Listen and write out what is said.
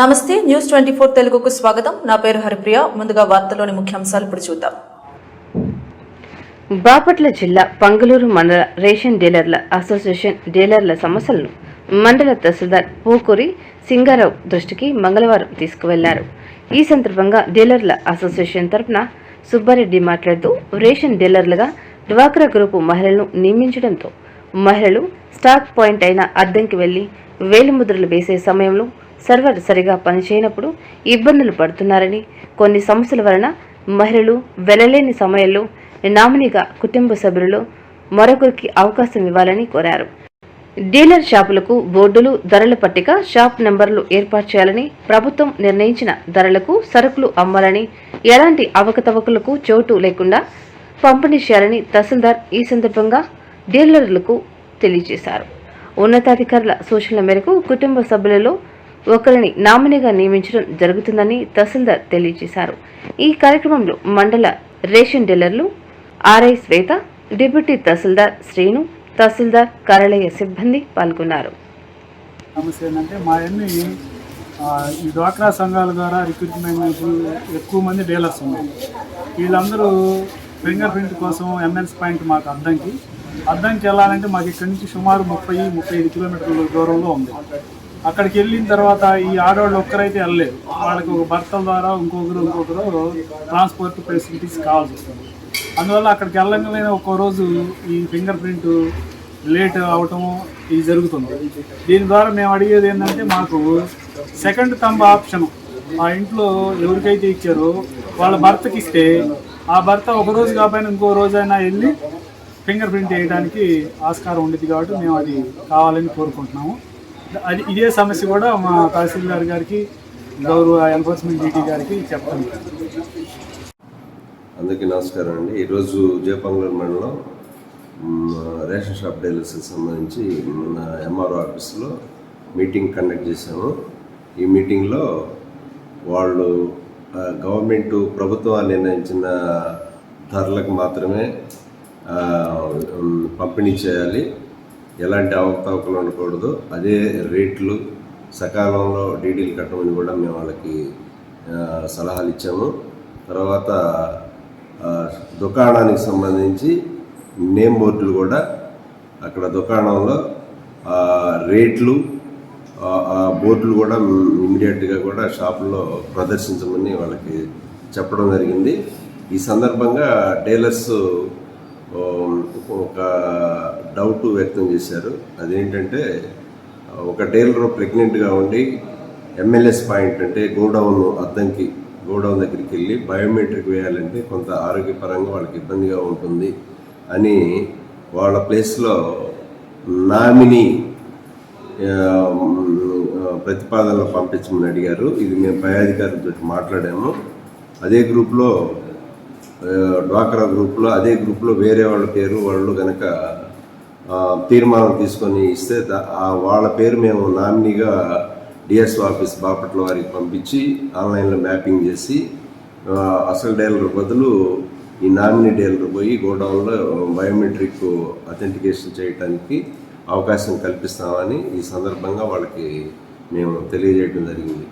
నమస్తే news twenty four తెలుగుకు స్వాగతం. నా పేరు హరిప్రియ. ముందుగా వార్తలోని ముఖ్యాంశాలు ఇప్పుడు చూద్దాం. బాపట్ల జిల్లా పంగలూరు మండల రేషన్ డీలర్ల అసోసియేషన్ డీలర్ల సమస్యలను మండల తహసీల్దార్ పూకూరి సింగారావు దృష్టికి మంగళవారం తీసుకువెళ్ళారు. ఈ సందర్భంగా డీలర్ల అసోసియేషన్ తరపున సుబ్బారెడ్డి మాట్లాడుతూ రేషన్ డీలర్లుగా డ్వాక్రా గ్రూపు మహిళలను నియమించడంతో మహిళలు స్టాక్ పాయింట్ అయిన అద్దంకి వెళ్ళి వేలిముద్రలు వేసే సమయంలో సర్వర్ సరిగా పనిచేయనప్పుడు ఇబ్బందులు పడుతున్నారని కొన్ని సమస్యల వలన మహిళలు వెళ్ళలేని సమయంలో నామినీగా కుటుంబ సభ్యులలో మరొకరికి అవకాశం ఇవ్వాలని కోరారు. డీలర్ షాపులకు బోర్డులు ధరల పట్టిక షాప్ నెంబర్లు ఏర్పాటు చేయాలని ప్రభుత్వం నిర్ణయించిన ధరలకు సరుకులు అమ్మాలని ఎలాంటి అవకతవకలకు చోటు లేకుండా పంపిణీ చేయాలని తహసీల్దార్ ఈ సందర్భంగా డీలర్లకు తెలియజేశారు. ఉన్నతాధికారుల సూచనల మేరకు కుటుంబ సభ్యులలో ఒకరిని నామినీగా నియమించడం జరుగుతుందని తహసీల్దార్ తెలియజేశారు. ఈ కార్యక్రమంలో మండల రేషన్ డీలర్లు ఆర్ఐ శ్వేత డిప్యూటీ తహసీల్దార్ శ్రీను తహసీల్దార్ కార్యాలయ సిబ్బంది పాల్గొన్నారు. సమస్య ఏంటంటే మా అన్ని ఈ డ్వాక్రా సంఘాల ద్వారా రిక్రూట్మెంట్ ఎక్కువ మంది డీలర్స్ ఉన్నారు వీళ్ళందరూ ఫింగర్ ప్రింట్ కోసం ఎంఎన్స్ పాయింట్ మాకు అద్దంకి. అద్దంకి వెళ్ళాలంటే మాకు ఇక్కడి నుంచి సుమారు ముప్పై ముప్పై ఐదు కిలోమీటర్ల దూరంలో ఉంది. అక్కడికి వెళ్ళిన తర్వాత ఈ ఆడవాళ్ళు ఒక్కరైతే వెళ్ళలేదు. వాళ్ళకి ఒక భర్తల ద్వారా ఇంకొకరు ఇంకొకరు ట్రాన్స్పోర్ట్ ఫెసిలిటీస్ కావాల్సి వస్తుంది. అందువల్ల అక్కడికి వెళ్ళగానే ఒక్కో రోజు ఈ ఫింగర్ ప్రింట్ లేట్ అవటము ఇది జరుగుతుంది. దీని ద్వారా మేము అడిగేది ఏంటంటే మాకు సెకండ్ తంబ ఆప్షన్ ఆ ఇంట్లో ఎవరికైతే ఇచ్చారో వాళ్ళ భర్తకి ఇస్తే ఆ భర్త ఒక రోజు కాకపోయినా ఇంకో రోజైనా వెళ్ళి ఫింగర్ ప్రింట్ వేయడానికి ఆస్కారం ఉండేది కాబట్టి మేము అది కావాలని కోరుకుంటున్నాము. అది ఇదే సమస్య కూడా మా తహసీల్దార్ గారికి గౌరవ ఎన్ఫోర్స్మెంట్ డీటీ గారికి చెప్తాను. అందరికీ నమస్కారం అండి. ఈరోజు జయపంగళూరు మండలం రేషన్ షాప్ డీలర్స్కి సంబంధించి మన ఎంఆర్ఓ ఆఫీస్లో మీటింగ్ కండక్ట్ చేశాము. ఈ మీటింగ్లో వాళ్ళు గవర్నమెంటు గవర్నమెంట్ ప్రభుత్వం నిర్ణయించిన ధరలకు మాత్రమే పంపిణీ చేయాలి. ఎలాంటి అవకతవకలు ఉండకూడదు. అదే రేట్లు సకాలంలో డీడీలు కట్టమని కూడా మేము వాళ్ళకి సలహాలు ఇచ్చాము. తర్వాత దుకాణానికి సంబంధించి నేమ్ బోర్డులు కూడా అక్కడ దుకాణంలో రేట్లు బోర్డులు కూడా ఇమీడియట్గా కూడా షాపుల్లో ప్రదర్శించమని వాళ్ళకి చెప్పడం జరిగింది. ఈ సందర్భంగా డీలర్స్ ఒక డౌట్ వ్యక్తం చేశారు. అదేంటంటే ఒక టైలర్ ప్రెగ్నెంట్గా ఉండి ఎంఎల్ఎస్ పాయింట్ అంటే గోడౌన్ అద్దంకి గోడౌన్ దగ్గరికి వెళ్ళి బయోమెట్రిక్ వేయాలంటే కొంత ఆరోగ్యపరంగా వాళ్ళకి ఇబ్బందిగా ఉంటుంది అని వాళ్ళ ప్లేస్లో నామినీ ప్రతిపాదనలు పంపించమని అడిగారు. ఇది మేము పై అధికారులతో మాట్లాడాము. అదే గ్రూప్లో డ్వాక్రా గ్రూప్లో అదే గ్రూప్లో వేరే వాళ్ళ పేరు వాళ్ళు కనుక తీర్మానం తీసుకొని ఇస్తే వాళ్ళ పేరు మేము నామినీగా డిఎస్ఓ ఆఫీస్ బాపట్ల వారికి పంపించి ఆన్లైన్లో మ్యాపింగ్ చేసి అసలు డీలర్ బదులు ఈ నామినీ డీలర్ పోయి గోడౌన్లో బయోమెట్రిక్ అథెంటికేషన్ చేయడానికి అవకాశం కల్పిస్తామని ఈ సందర్భంగా వాళ్ళకి మేము తెలియజేయడం జరిగింది.